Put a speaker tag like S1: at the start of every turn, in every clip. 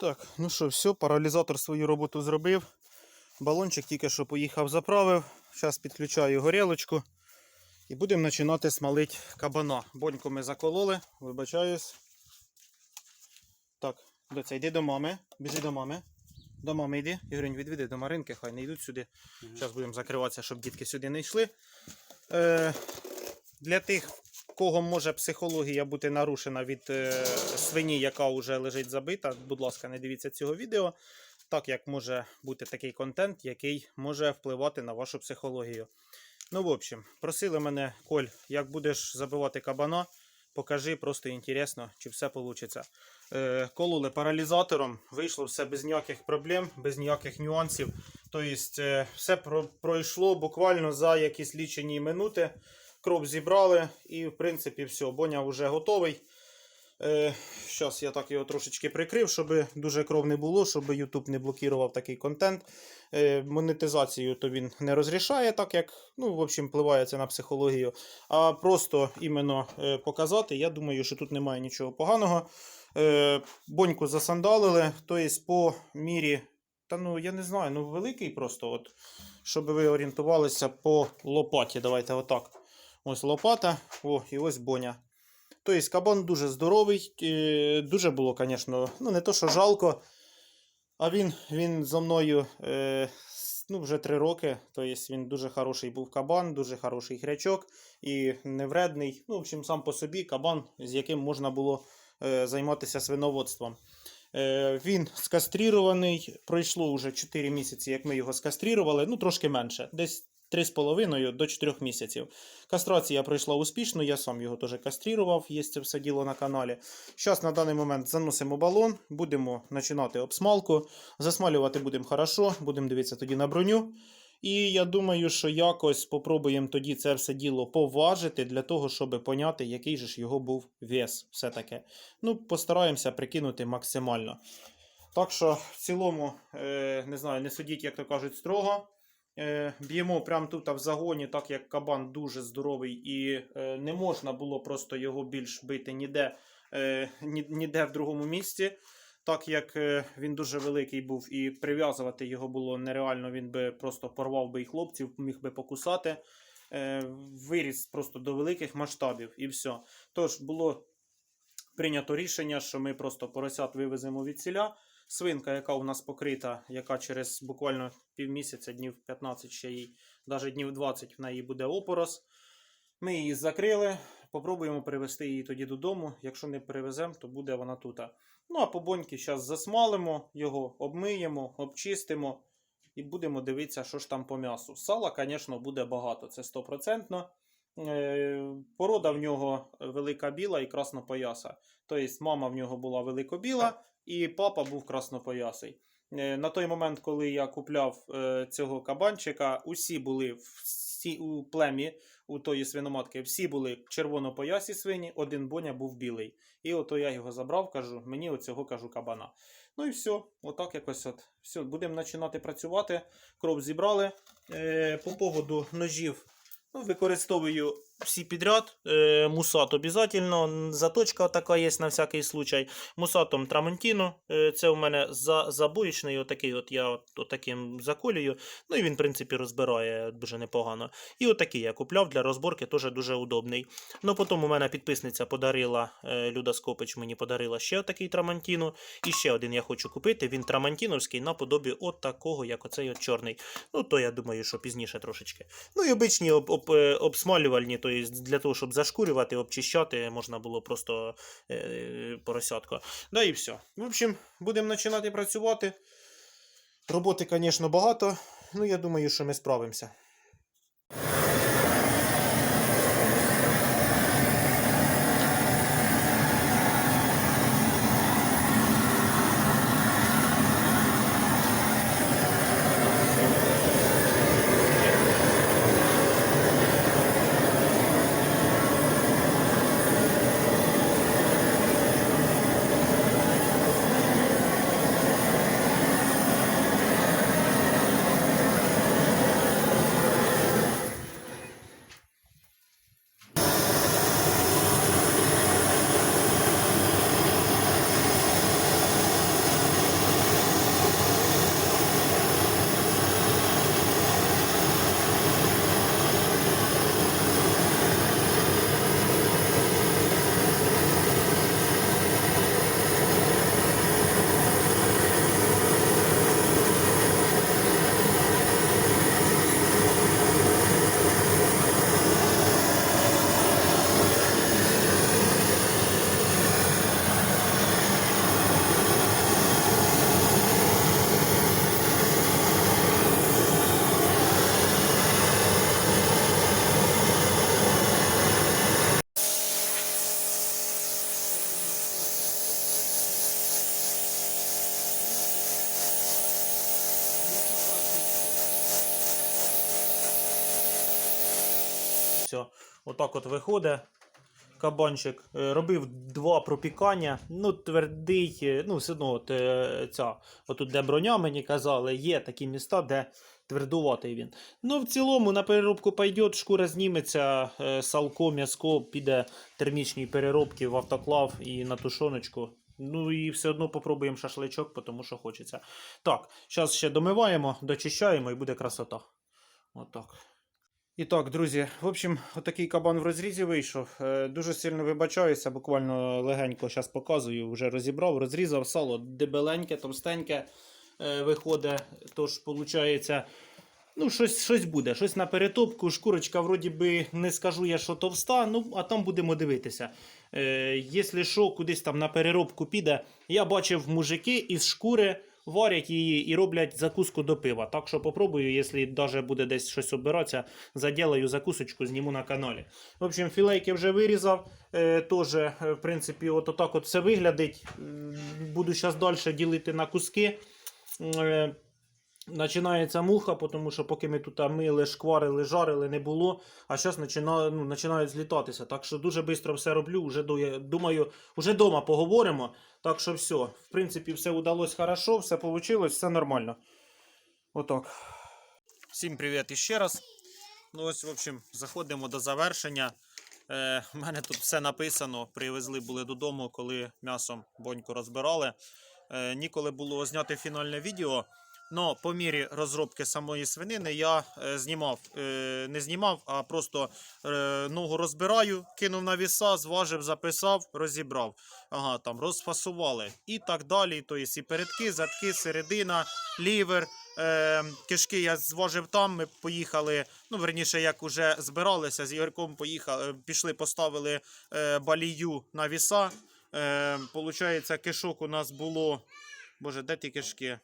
S1: Так, ну що, все, паралізатор свою роботу зробив. Балончик тільки що поїхав, заправив. Зараз підключаю горілочку. І будемо починати смалити кабана. Боньку ми закололи, вибачаюсь. Так, доця, йди до мами. Біжи до мами. До мами йди. Ігорень, відведи до Маринки, хай не йдуть сюди. Зараз будемо закриватися, щоб дітки сюди не йшли. Е, для тих, кого може психологія бути нарушена від е, свині, яка вже лежить забита, будь ласка, не дивіться цього відео, так як може бути такий контент, який може впливати на вашу психологію. Ну, в общем, просили мене, Коль, як будеш забивати кабана, покажи, просто інтересно, чи все вийде. Е, кололи паралізатором, вийшло все без ніяких проблем, без ніяких нюансів. Тобто, все про- пройшло буквально за якісь лічені минути. Кров зібрали і, в принципі, все, боня вже готовий. Е, Зараз я так його трошечки прикрив, щоб дуже кров не було, щоб YouTube не блокував такий контент. Е, монетизацію то він не розрішає, так як ну, в общем, впливає це на психологію. А просто іменно е, показати, я думаю, що тут немає нічого поганого. Е, боньку засандалили, тобто по мірі, та ну я не знаю, ну великий просто, от, щоб ви орієнтувалися по лопаті. Давайте отак. Ось лопата, о, і ось боня. Тобто кабан дуже здоровий. е, Дуже було, звісно, ну не то, що жалко. А він, він зо мною е, ну, вже три роки. Тобто він дуже хороший був кабан, дуже хороший хрячок і невредний. Ну, в общем, сам по собі кабан, з яким можна було е, займатися свиноводством. Він скастрірований. Пройшло вже 4 місяці, як ми його скастрірували. Ну, трошки менше. Десь 3,5 до 4 місяців. Кастрація пройшла успішно, я сам його теж кастрірував, є це все діло на каналі. Зараз на даний момент заносимо балон, будемо починати обсмалку. Засмалювати будемо хорошо, будемо дивитися тоді на броню. І я думаю, що якось попробуємо тоді це все діло поважити для того, щоб поняти, який же ж його був вес. Все-таки. Ну, постараємося прикинути максимально. Так що, в цілому, е, не знаю, не судіть, як то кажуть, строго. Е, б'ємо прямо тут в загоні, так як кабан дуже здоровий, і е, не можна було просто його більш бити ніде, е, ніде в другому місці. Так як він дуже великий був і прив'язувати його було нереально, він би просто порвав би і хлопців, міг би покусати. Виріс просто до великих масштабів і все. Тож було прийнято рішення, що ми просто поросят вивеземо від селя. Свинка, яка у нас покрита, яка через буквально півмісяця, днів 15 ще їй, навіть днів 20 в неї буде опорос. Ми її закрили, попробуємо привезти її тоді додому. Якщо не привеземо, то буде вона тут. Ну а по боньки зараз засмалимо його, обмиємо, обчистимо і будемо дивитися, що ж там по м'ясу. Сала, звісно, буде багато, це стопроцентно. Е, Порода в нього велика біла і краснопояса. Тобто мама в нього була великобіла, і папа був краснопоясий. Е, На той момент, коли я купляв е, цього кабанчика, усі були всі, у племі у тої свиноматки, всі були червонопоясі свині, один боня був білий. І ото я його забрав, кажу, мені оцього кажу кабана. Ну і все, отак якось от. Все, будемо починати працювати. Кров зібрали. Е, по поводу ножів ну, використовую всі підряд. Е, мусат обов'язково. Заточка така є на всякий случай. Мусатом Трамонтіно. Е, це у мене за, забоїчний, отакий от я от, отаким заколюю. Ну і він, в принципі, розбирає дуже непогано. І отакий я купляв для розборки, теж дуже удобний. Ну потім у мене підписниця подарила, е, Люда Скопич мені подарила ще такий Трамантіно. І ще один я хочу купити. Він Трамантіновський наподобі от такого, як оцей от чорний. Ну, то я думаю, що пізніше трошечки. Ну і обичні об, об, обсмалювальні, то є для того, щоб зашкурювати, обчищати, можна було просто е, поросятко. Да і все. В общем, будемо починати працювати. Роботи, звісно, багато. Ну, я думаю, що ми справимося. Все. Отак от виходить. Кабанчик Е, робив два пропікання. Ну, твердий, е, ну, все одно, от, е, ця, отут, де броня, мені казали, є такі міста, де твердуватий він. Ну, в цілому на переробку пойде, шкура зніметься, салко, м'яско піде термічній переробці в автоклав і на тушоночку. Ну і все одно попробуємо шашличок, тому що хочеться. Так, зараз ще домиваємо, дочищаємо і буде красота. Отак. І так, друзі, в общем, отакий кабан в розрізі вийшов. Е, Дуже сильно вибачаюся, буквально легенько зараз показую, вже розібрав, розрізав сало дебеленьке, товстеньке е, виходить. Тож, виходить, ну, щось, щось буде, щось на перетопку. Шкурочка, вроді би, не скажу я, що товста, ну, а там будемо дивитися. Е, Якщо що, кудись там на переробку піде, я бачив мужики із шкури варять її і роблять закуску до пива. Так що попробую, якщо навіть буде десь щось обиратися, заділаю закусочку, зніму на каналі. В общем, філейки вже вирізав. Е, Теж, е, в принципі, от отак от все виглядить. Буду зараз далі ділити на куски. Е, Починається муха, тому що поки ми тут мили, шкварили, жарили, не було. А зараз починає, ну, починають злітатися. Так що дуже швидко все роблю. Я думаю, вже вдома поговоримо. Так що все. В принципі, все вдалося хорошо, все вийшло, все нормально. Отак. Всім привіт іще раз. Ну ось, в общем, заходимо до завершення. Е, У мене тут все написано. Привезли були додому, коли м'ясом боньку розбирали. Е, ніколи було зняти фінальне відео. Но по мірі розробки самої свинини я е, знімав, е, не знімав, а просто е, ногу розбираю, кинув на віса, зважив, записав, розібрав. Ага, там розфасували і так далі. Тобто і передки, задки, середина, лівер. Кишки я зважив там. Ми поїхали. Ну, верніше, як уже збиралися з Ігорком, поїхали, пішли, поставили балію на віса. Получається, кишок у нас було. Боже, де ті кишки?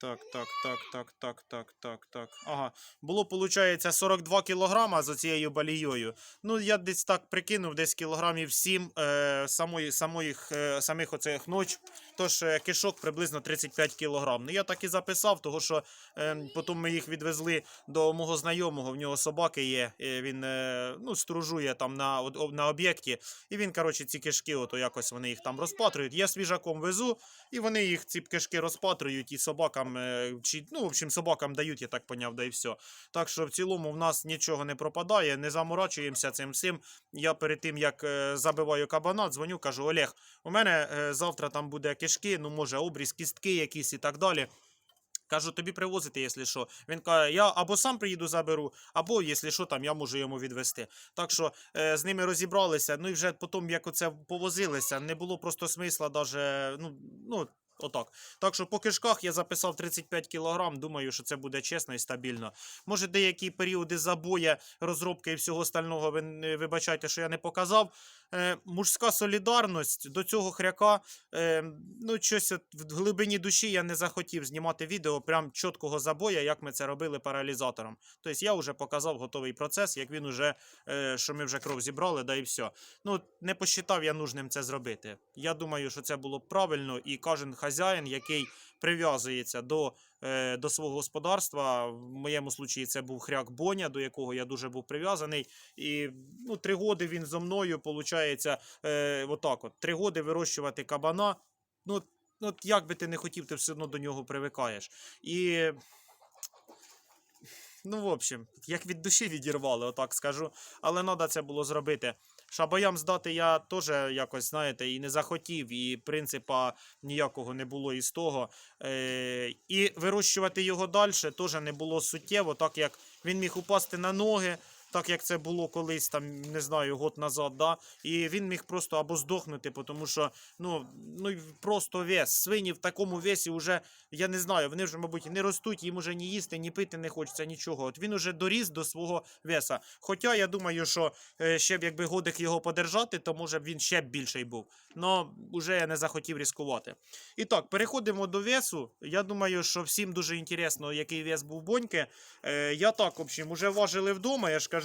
S1: Так, так, так, так, так, так, так, так. Ага. Було, виходить, 42 кілограма з цією балією. Ну, я десь так прикинув, десь кілограмів 7 е, самої, самоїх, е, самих оцих ноч. Тож е, кишок приблизно 35 кілограм. Ну, я так і записав, того що е, потім ми їх відвезли до мого знайомого, в нього собаки є. е, Він е, ну, стружує там на, на об'єкті. І він, коротше, ці кишки, ото якось вони їх там розпатрюють. Я свіжаком везу, і вони їх ці кишки розпатрюють і собакам, е, чи, ну, в общем, собакам дають, я так поняв, да і все. Так що в цілому в нас нічого не пропадає, не заморачуємося цим всім. Я перед тим, як е, забиваю кабана, дзвоню, кажу: Олег, у мене е, завтра там буде кишки, ну може обріз, кістки якісь і так далі. Кажу, тобі привозити, якщо що. Він каже, я або сам приїду заберу, або, якщо що, там я можу йому відвести. Так що е, з ними розібралися. Ну і вже потім, як оце повозилися, не було просто смисла даже, ну, ну, отак. Так що по кишках я записав 35 кілограм. Думаю, що це буде чесно і стабільно. Може, деякі періоди забоя, розробки і всього остального, ви вибачайте, що я не показав. Е, мужська солідарність до цього хряка. Е, ну, щось от в глибині душі я не захотів знімати відео прям чіткого забоя, як ми це робили паралізатором. Тобто я вже показав готовий процес, як він уже, е, що ми вже кров зібрали, да і все. Ну, не посчитав я нужним це зробити. Я думаю, що це було правильно, і кожен хазяїн, який прив'язується до, до свого господарства. В моєму случаї це був хряк Боня, до якого я дуже був прив'язаний. І ну, три роки він зо мною, виходить, е, отак от. Три роки вирощувати кабана. Ну, от як би ти не хотів, ти все одно до нього привикаєш. І. Ну, в общем, як від душі відірвали, отак скажу. Але треба це було зробити. Шабаям здати я теж якось, знаєте, і не захотів, і принципа ніякого не було із того. Е, і вирощувати його далі теж не було суттєво, так як він міг упасти на ноги, так як це було колись, там, не знаю, год назад, да? і він міг просто або здохнути, тому що ну, ну, просто вес. Свині в такому весі вже, я не знаю, вони вже, мабуть, не ростуть, їм уже ні їсти, ні пити не хочеться, нічого. От він уже доріс до свого веса. Хоча я думаю, що е, ще б якби годик його подержати, то може б він ще більший був. Но вже я не захотів ризикувати. І так, переходимо до весу. Я думаю, що всім дуже інтересно, який вес був боньки. Е, я так, в общем, уже важили вдома, я ж кажу.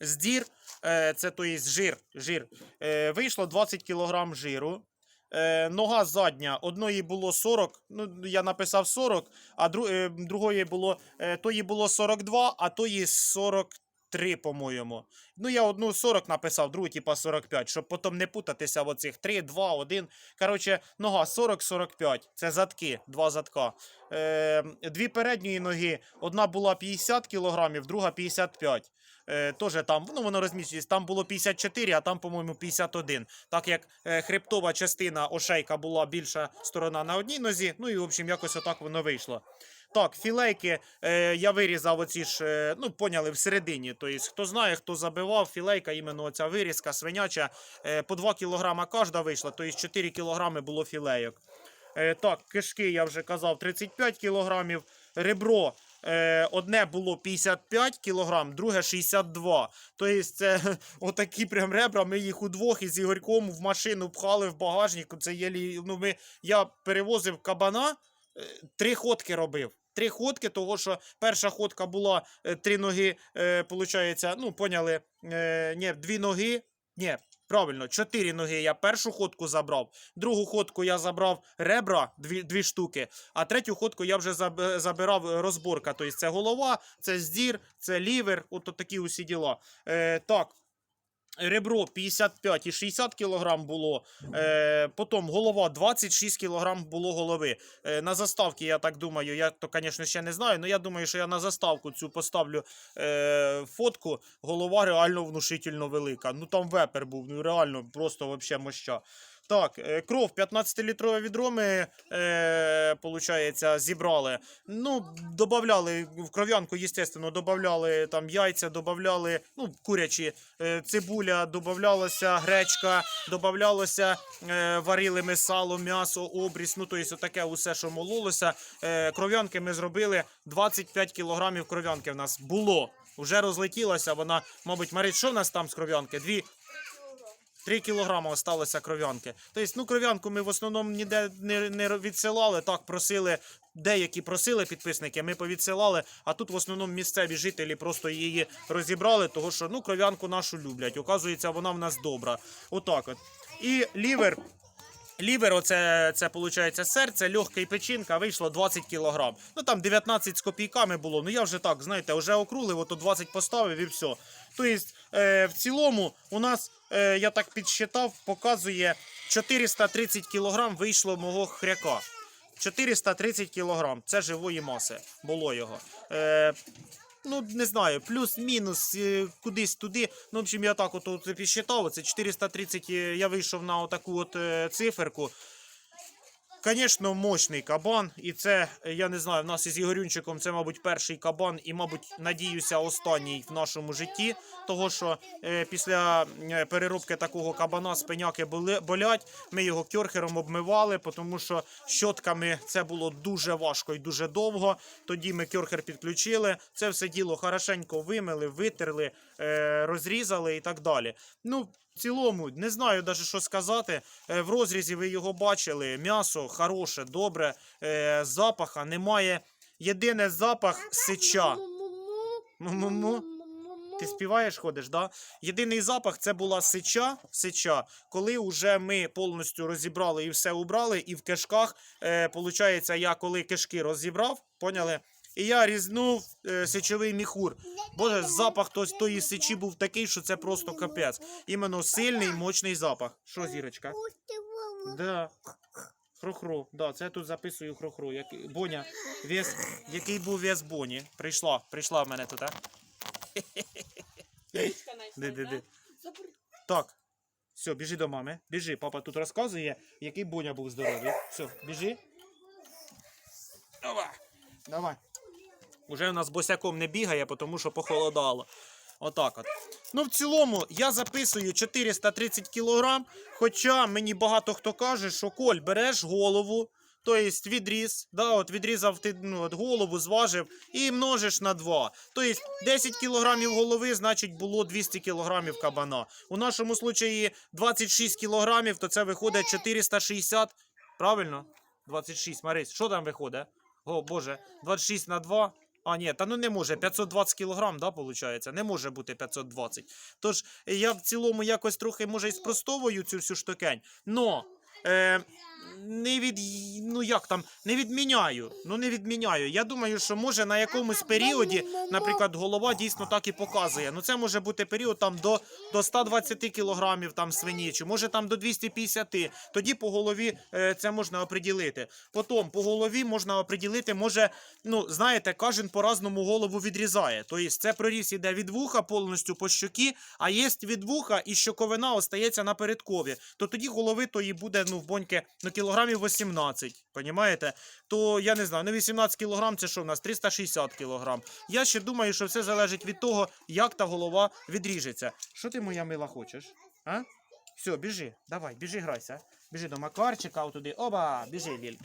S1: Здір, е, це то є жир, жир. Е, вийшло 20 кг жиру. Е, нога задня, одної було 40, ну я написав 40, а другої було, тої було 42, а тої 40, 3, по-моєму. Ну, я одну 40 написав, другу, типа 45, щоб потім не путатися в оцих 3, 2, 1. Коротше, нога 40-45. Це задки, два задка. Е, дві передньої ноги. Одна була 50 кг, друга 55. Е, Тоже там, ну воно розміщується. Там було 54, а там, по-моєму, 51. Так як е, хребтова частина ошейка була більша сторона на одній нозі. Ну і в общем, якось отак воно вийшло. Так, філейки е, я вирізав оці ж, е, ну, поняли, всередині. Тобто, хто знає, хто забивав, філейка, іменно оця вирізка свиняча, е, по 2 кг кожна вийшла, тобто 4 кг було філейок. Е, так, кишки, я вже казав, 35 кг. Ребро е, одне було 55 кг, друге 62. Тобто, це отакі прям ребра. Ми їх удвох із Ігорьком в машину пхали в багажник. Це єлі, ну, ми, я перевозив кабана, е, три ходки робив. Три ходки, того що перша ходка була е, три ноги, е, получається, ну, поняли, е, ні, дві ноги, ні, правильно, чотири ноги я першу ходку забрав, другу ходку я забрав ребра, дві, дві штуки, а третю ходку я вже забирав розборка. Тобто це голова, це здір, це лівер, от такі усі діла. Е, так. Ребро 55 і 60 кг було, е, потім голова 26 кг було голови. Е, на заставки, я так думаю, я то, звісно, ще не знаю, але я думаю, що я на заставку цю поставлю е, фотку. Голова реально внушительно велика. Ну там вепер був, ну реально просто вообще моща. Так, е, кров 15-літрове відро ми, е, получається, зібрали. Ну, додавали в кров'янку, естественно, додавали там яйця, додавали, ну, курячі, е, цибуля, додавалася гречка, додавалося, е, варили ми сало, м'ясо, обріз, ну, тобто таке усе, що мололося. Е, кров'янки ми зробили 25 кілограмів кров'янки в нас було. Вже розлетілася вона, мабуть, Марить, що в нас там з кров'янки? Дві 3 кілограми осталося кров'янки. Тобто, ну, кров'янку ми в основному ніде не, не відсилали, так просили. Деякі просили підписники, ми повідсилали, а тут в основному місцеві жителі просто її розібрали, тому що ну, кров'янку нашу люблять. Оказується, вона в нас добра. Отак от. І лівер. Лівер, оце це виходить серце, легка і печінка, вийшло 20 кг. Ну там 19 з копійками було. Ну я вже так, знаєте, вже округлив, ото 20 поставив і все. Тобто, в цілому, у нас, е, я так підсчитав, показує 430 кг вийшло мого хряка. 430 кг. Це живої маси було його. Е, ну, не знаю, плюс-мінус е, кудись туди. Ну, в общем, я так от, от підсчитав, це 430, е, я вийшов на отаку от е, циферку. Звісно, мощний кабан, і це, я не знаю, в нас із Ігорюнчиком це, мабуть, перший кабан, і, мабуть, надіюся, останній в нашому житті. Того, що е, після е, переробки такого кабана спиняки були, болять. Ми його кьорхером обмивали, тому що щотками це було дуже важко і дуже довго. Тоді ми кьорхер підключили. Це все діло хорошенько вимили, витерли, е, розрізали і так далі. Ну, в цілому, не знаю навіть, що сказати. Е, В розрізі ви його бачили. М'ясо хороше, добре, е, запаха немає. Єдине запах сича. Му-му-му. Ти співаєш, ходиш, да? Єдиний запах це була сича, сича, коли вже ми повністю розібрали і все убрали, і в кишках, е, получається, я коли кишки розібрав, поняли? І я різнув е, сичовий міхур. Боже, запах тось- тої сичі був такий, що це просто капець. Іменно сильний, мощний запах. Що, зірочка? Да. Хрохру, да, це я тут записую хрохру. Як... Боня, вес... який був вес Боні? Прийшла, прийшла в мене тут, а? Так. Все, біжи до мами. Біжи, папа тут розказує, який Боня був здоровий. Все, біжи. Давай. Давай. Уже у нас босяком не бігає, тому що похолодало. Отак от. Ну, в цілому, я записую 430 кг, хоча мені багато хто каже, що Коль, береш голову, тобто відріз, да, от відрізав ти ну, от голову, зважив і множиш на 2. Тобто 10 кг голови, значить, було 200 кг кабана. У нашому случаї 26 кг, то це виходить 460. Правильно? 26, Марись, що там виходить? О, Боже, 26 на 2. А, ні, та ну не може. 520 кілограм, да, виходить? Не може бути 520. Тож я в цілому якось трохи, може, і спростовую цю всю штукень. Но е, не від ну як там не відміняю. Ну не відміняю. Я думаю, що може на якомусь періоді, наприклад, голова дійсно так і показує. Ну це може бути період там до, до 120 кілограмів там свині, чи може там до 250. Тоді по голові е, це можна оприділити. Потім по голові можна оприділити, може, ну знаєте, кожен по-разному голову відрізає. Тобто це проріз іде від вуха повністю по щокі, а є від вуха і щоковина остається на передкові. То тоді голови тої буде ну в боньки ну кілограмів 18. Понімаєте? То я не знаю, ну 18 кілограм це що в нас 360 кілограм. Я ще думаю, що все залежить від того, як та голова відріжеться. Що ти, моя мила, хочеш? А? Все, біжи, давай, біжи, грайся. Біжи до Макарчика, отуди. Оба, біжи, Ліль.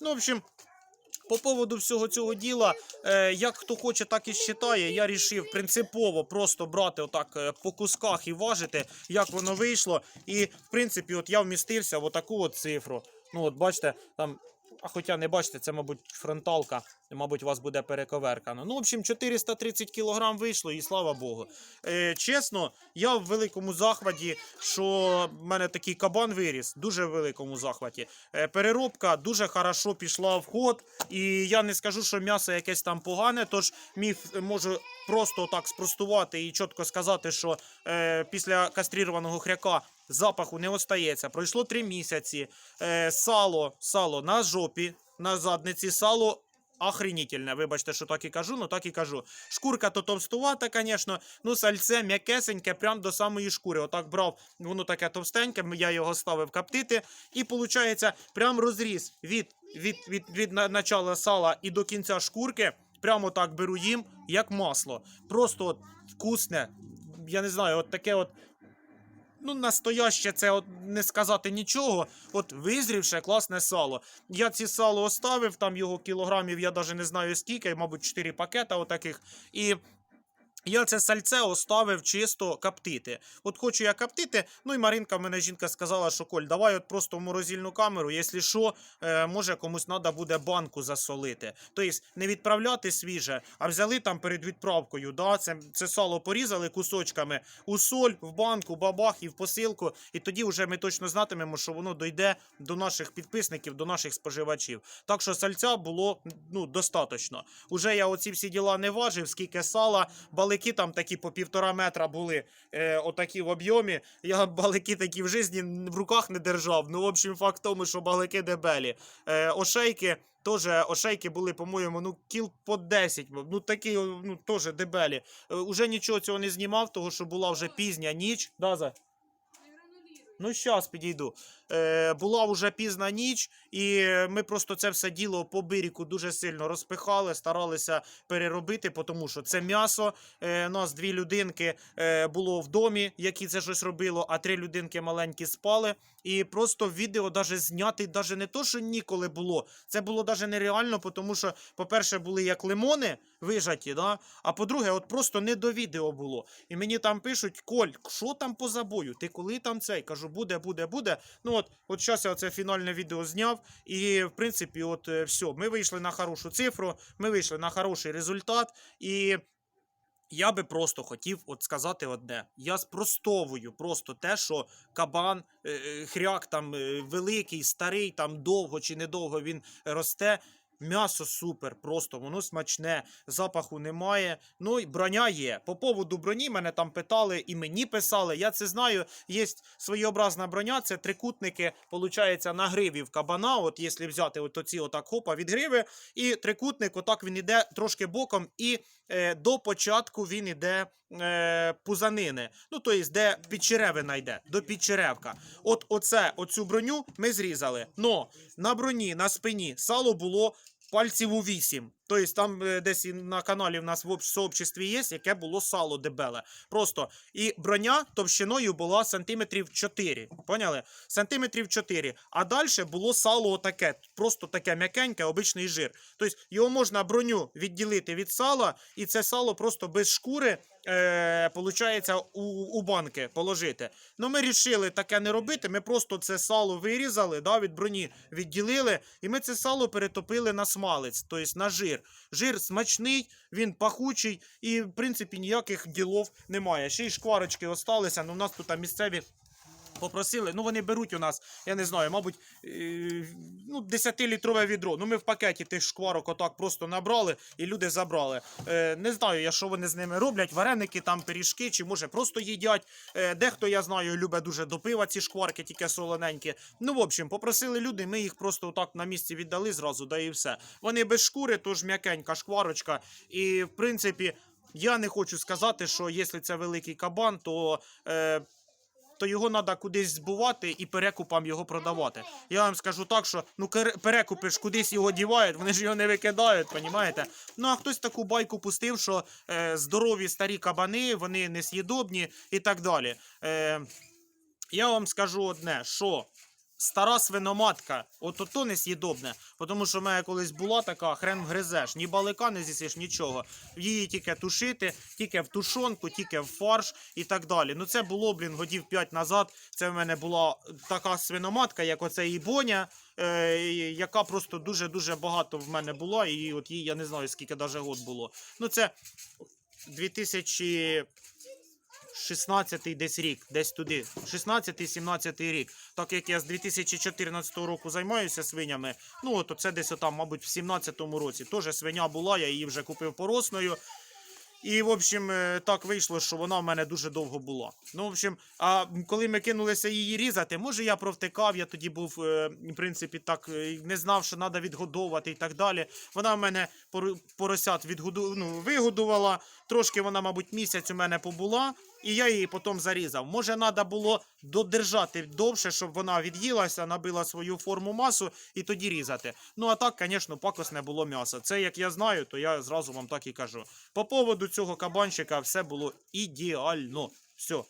S1: Ну, в общем, по поводу всього цього діла, е, як хто хоче, так і считає. Я рішив принципово просто брати отак е, по кусках і важити, як воно вийшло. І в принципі, от я вмістився в отаку от цифру. Ну, от бачите, там. А хоча не бачите, це, мабуть, фронталка, мабуть, у вас буде перековеркано. Ну, в общем, 430 кілограм вийшло, і слава Богу. Е, чесно, я в великому захваті, що в мене такий кабан виріс, дуже в великому захваті. Е, переробка дуже хорошо пішла в ход, і я не скажу, що м'ясо якесь там погане, тож міг е, можу просто так спростувати і чітко сказати, що е, після кастрірованого хряка запаху не остається. Пройшло три місяці. Е, сало, сало на жопі, на задниці, сало. Охренітельне, вибачте, що так і кажу, ну так і кажу. Шкурка то товстувата, звісно, ну сальце м'якесеньке, прям до самої шкури. Отак брав, воно таке товстеньке, я його ставив коптити, і виходить, прям розріз від, від, від, від на- начала сала і до кінця шкурки. Прямо так беру їм, як масло. Просто от вкусне. Я не знаю, от таке от. Ну, настояще це от не сказати нічого. От визрівше класне сало. Я ці сало оставив, там його кілограмів, я навіть не знаю скільки, мабуть, 4 пакета отаких. І я це сальце оставив чисто коптити. От хочу я коптити. Ну і Маринка, в мене жінка сказала, що Коль, давай от просто в морозильну камеру, якщо що, е, може комусь треба буде банку засолити. Тобто не відправляти свіже, а взяли там перед відправкою. Да, це, це сало порізали кусочками у соль, в банку, бабах і в посилку. І тоді вже ми точно знатимемо, що воно дойде до наших підписників, до наших споживачів. Так що сальця було ну, достатньо. Уже я оці всі діла не важив, скільки сала, балики там такі по півтора метра були, е, отакі в об'ємі. Я балики такі в житті в руках не держав. Ну, в общем, факт в тому, що балики дебелі. Е, ошейки. Теж ошейки були, по-моєму, ну кіл по 10, ну такі, ну теж дебелі. Е, уже нічого цього не знімав, того що була вже пізня ніч. Да, за? Ну, щас підійду. Е, була вже пізна ніч, і ми просто це все діло по биріку дуже сильно розпихали, старалися переробити, тому що це м'ясо. Е, нас дві людинки е, було в домі, які це щось робило, а три людинки маленькі спали. І просто відео даже зняти, даже не то, що ніколи було. Це було даже нереально, тому що, по-перше, були як лимони вижаті, да? а по-друге, от просто не до відео було. І мені там пишуть: Коль, що там по забою? Ти коли там цей? Кажу, буде, буде, буде. Ну от, от зараз я це фінальне відео зняв, і в принципі, от е, все, ми вийшли на хорошу цифру, ми вийшли на хороший результат. І я би просто хотів от сказати одне. Я спростовую просто те, що кабан, е, е, хряк там великий, старий, там довго чи недовго він росте. М'ясо супер, просто воно смачне, запаху немає. Ну і броня є. По поводу броні мене там питали і мені писали. Я це знаю. Є своєобразна броня, це трикутники, получається, на гриві в кабана. От якщо взяти от оці отак хопа від гриви, і трикутник, отак він іде трошки боком, і е, до початку він іде е, пузанини. Ну, тобто, де підчеревина йде, до підчеревка. От оце, оцю броню ми зрізали. Но на броні, на спині сало було пальців у вісім. Тобто там е, десь на каналі в нас в об- сообществі є, яке було сало дебеле. Просто. І броня товщиною була сантиметрів 4. Поняли? Сантиметрів 4. А далі було сало отаке, просто таке м'якеньке, обичний жир. Тобто його можна броню відділити від сала, і це сало просто без шкури. Е, получається, у, у банки положити. Ну, ми вирішили таке не робити. Ми просто це сало вирізали, да, від броні відділили, і ми це сало перетопили на смалець, тобто на жир. Жир смачний, він пахучий, і в принципі ніяких ділов немає. Ще й шкварочки осталися. але у нас тут місцеві Попросили, ну вони беруть у нас, я не знаю, мабуть, е, ну, 10-літрове відро. Ну ми в пакеті тих шкварок отак просто набрали і люди забрали. Е, не знаю я, що вони з ними роблять, вареники, там пиріжки, чи може просто їдять. Е, дехто, я знаю, любить дуже до пива ці шкварки, тільки солоненькі. Ну, в общем, попросили люди, ми їх просто отак на місці віддали зразу, да і все. Вони без шкури, тож м'якенька шкварочка. І, в принципі, я не хочу сказати, що якщо це великий кабан, то. Е, то його треба кудись збувати і перекупам його продавати. Я вам скажу так, що ну перекупи ж кудись його дівають, вони ж його не викидають, понімаєте? Ну а хтось таку байку пустив, що е, здорові старі кабани, вони несъєдобні і так далі. Е, я вам скажу одне, що стара свиноматка, от ото несъєдобне, тому що в мене колись була така, хрен гризеш, ні балика не з'їсиш, нічого. Її тільки тушити, тільки в тушонку, тільки в фарш і так далі. Ну це було, блін, годів 5 назад. Це в мене була така свиноматка, як оце і боня, е, яка просто дуже-дуже багато в мене була, і от їй я не знаю, скільки даже год було. Ну це 2000... 16-й десь рік, десь туди. 16-17 рік. Так як я з 2014 року займаюся свинями, ну от це десь отам, мабуть, в 17-му році. Теж свиня була, я її вже купив поросною. І, в общем, е, так вийшло, що вона в мене дуже довго була. Ну, в общем, а коли ми кинулися її різати, може я провтикав, я тоді був, е, в принципі, так е, не знав, що треба відгодовувати і так далі. Вона в мене пор- поросят відгоду... ну, вигодувала. Трошки вона, мабуть, місяць у мене побула, і я її потім зарізав. Може, треба було додержати довше, щоб вона від'їлася, набила свою форму масу і тоді різати. Ну а так, звісно, пакосне було м'ясо. Це як я знаю, то я зразу вам так і кажу. По поводу цього кабанчика все було ідеально. Все.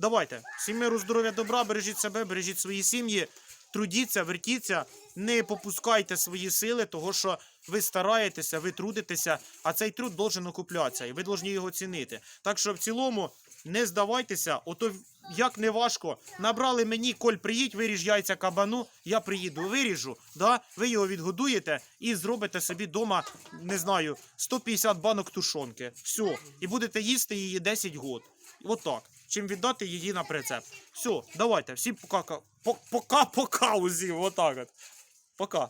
S1: Давайте. Всім миру, здоров'я, добра, бережіть себе, бережіть свої сім'ї, трудіться, вертіться, не попускайте свої сили, того що ви стараєтеся, ви трудитеся, а цей труд должен окуплятися, і ви повинні його цінити. Так що в цілому не здавайтеся, ото як не важко. Набрали мені, коль приїдь, виріж яйця кабану, я приїду, виріжу, да? ви його відгодуєте і зробите собі вдома, не знаю, 150 банок тушонки. Все. І будете їсти її 10 год. Отак. Чим віддати її на прицеп. Все, давайте, всім пока, пока, пока, пока, усім, отак от. Пока.